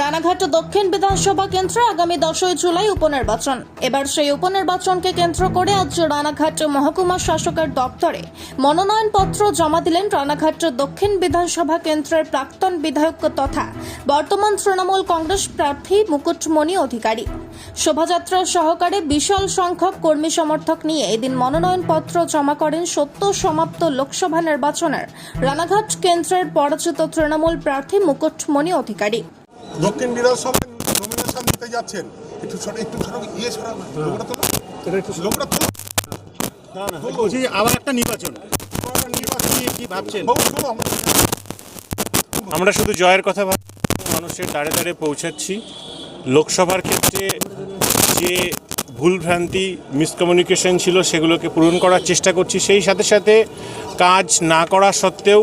রানাঘাট দক্ষিণ বিধানসভা কেন্দ্রে আগামী দশই জুলাই উপনির্বাচন। এবার সেই উপনির্বাচনকে কেন্দ্র করে আজ রানাঘাট মহকুমা শাসকের দপ্তরে মনোনয়নপত্র জমা দিলেন রানাঘাট দক্ষিণ বিধানসভা কেন্দ্রের প্রাক্তন বিধায়ক তথা বর্তমান তৃণমূল কংগ্রেস প্রার্থী মুকুটমণি অধিকারী। শোভাযাত্রা সহকারে বিশাল সংখ্যক কর্মী সমর্থক নিয়ে এদিন মনোনয়নপত্র জমা করেন সত্য সমাপ্ত লোকসভা নির্বাচনের রানাঘাট কেন্দ্রের পরাজিত তৃণমূল প্রার্থী মুকুটমণি অধিকারী। দক্ষিণ বিধানসভায় নমিনেশন দিতে যাচ্ছেন। একটু ছোট একটু ছোট ইয়ে সরা লোকটা তো লোকটা তো না না বলছি আবার একটা নির্বাচন। কি কি ভাবছেন? আমরা আমরা শুধু জয়ের কথা ভাব মানুষের দাঁড়ে দাঁড়ে পৌঁছাচ্ছি। লোকসভার ক্ষেত্রে যে ভুলভ্রান্তি মিসকমিউনিকেশন ছিল সেগুলোকে পূরণ করার চেষ্টা করছি। সেই সাথে সাথে কাজ না করা সত্ত্বেও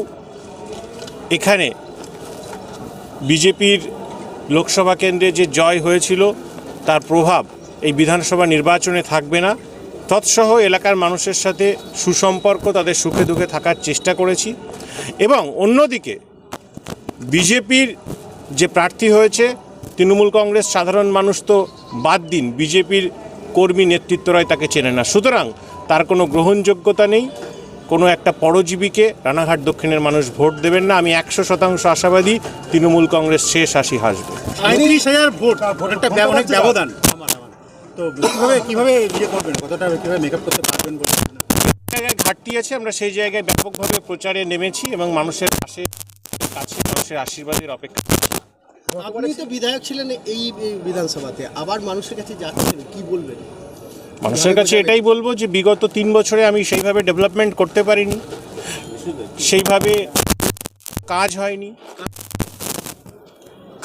এখানে বিজেপির লোকসভা কেন্দ্রে যে জয় হয়েছিল, তার প্রভাব এই বিধানসভা নির্বাচনে থাকবে না। তৎসহ এলাকার মানুষের সাথে সুসম্পর্ক, তাদের সুখে দুঃখে থাকার চেষ্টা করেছি এবং অন্যদিকে বিজেপির যে প্রার্থী হয়েছে, তৃণমূল কংগ্রেস সাধারণ মানুষ তো বাদ দিন, বিজেপির কর্মী নেতৃত্বরাই তাকে চেনে না। সুতরাং তার কোনো গ্রহণযোগ্যতা নেই। কোনো একটা পরজীবীকে রানাঘাট দক্ষিণের মানুষ ভোট দেবেন না আমি একশো শতাংশ আশাবাদী তৃণমূল কংগ্রেস শেষ হাসি হাসবে। হাজার ভোট একটা অনেক ব্যবধান তো কীভাবে কীভাবে ইয়ে করবেন? কতটা কীভাবে মেকআপ করতে পারবেন? জায়গায় ঘাটতি আছে আমরা সেই জায়গায় ব্যাপকভাবে প্রচারে নেমেছি এবং মানুষের পাশে কাছে মানুষের আশীর্বাদের অপেক্ষা আপনি তো বিধায়ক ছিলেন এই এই বিধানসভাতে। আবার মানুষের কাছে যাচ্ছেন কি বলবেন? মানুষের কাছে এটাই বলব যে বিগত তিন বছরে আমি সেইভাবে ডেভেলপমেন্ট করতে পারিনি। সেইভাবে কাজ হয়নি।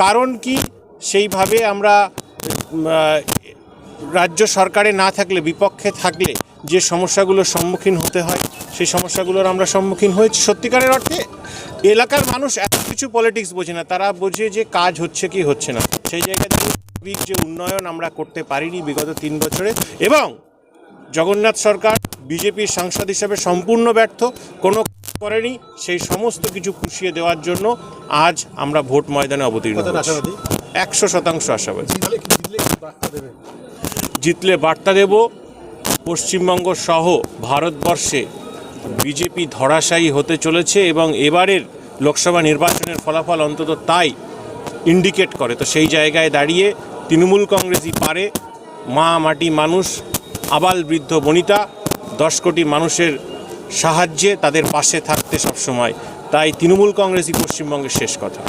কারণ কি? সেইভাবে আমরা রাজ্য সরকারে না থাকলে, বিপক্ষে থাকলে যে সমস্যাগুলোর সম্মুখীন হতে হয়, সেই সমস্যাগুলোর আমরা সম্মুখীন হয়েছি। সত্যিকারের অর্থে এলাকার মানুষ এত কিছু পলিটিক্স বোঝে না। তারা বোঝে যে কাজ হচ্ছে কি হচ্ছে না। সেই জায়গায় সার্বিক যে উন্নয়ন আমরা করতে পারিনি বিগত তিন বছরে এবং জগন্নাথ সরকার বিজেপির সাংসদ হিসেবে সম্পূর্ণ ব্যর্থ কোনো করেনি সেই সমস্ত কিছু পুষিয়ে দেওয়ার জন্য আজ আমরা ভোট ময়দানে অবতীর্ণ? একশো শতাংশ আশাবাদী। জিতলে বার্তা দেব? পশ্চিমবঙ্গ সহ ভারতবর্ষে বিজেপি ধরাশায়ী হতে চলেছে এবং এবারের লোকসভা নির্বাচনের ফলাফল অন্তত তাই ইন্ডিকেট করে। তো সেই জায়গায় দাঁড়িয়ে তৃণমূল কংগ্রেসই পারে। মা মাটি মানুষ, আবাল বৃদ্ধ বনিতা, দশ কোটি মানুষের সাহায্যে তাদের পাশে থাকতে সবসময়। তাই তৃণমূল কংগ্রেসই পশ্চিমবঙ্গের শেষ কথা।